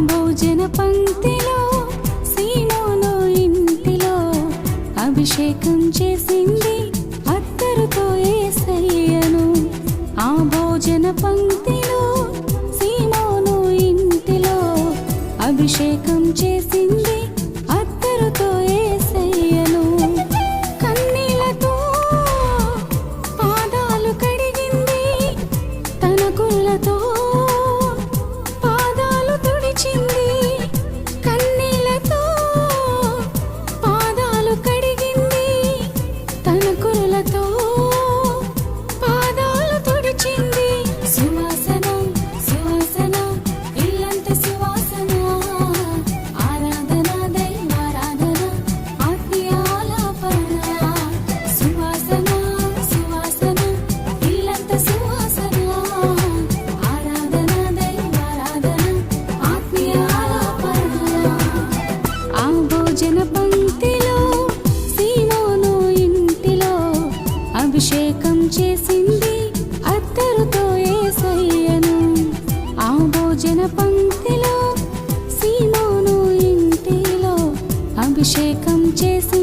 భోజన పంక్తిలో సీనోలో ఇంటిలో అభిషేకం చేసింది అత్తరుతో ఆ భోజన పంక్తి అభిషేకం చేసి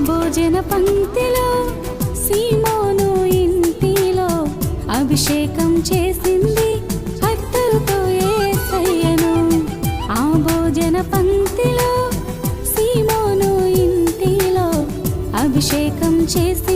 భోజన పంక్తిలో సీమోను ఇంటిలో అభిషేకం చేసింది భక్తులతో ఏసయ్యను. ఆ భోజన పంక్తిలో సీమోను ఇంటిలో అభిషేకం చేసి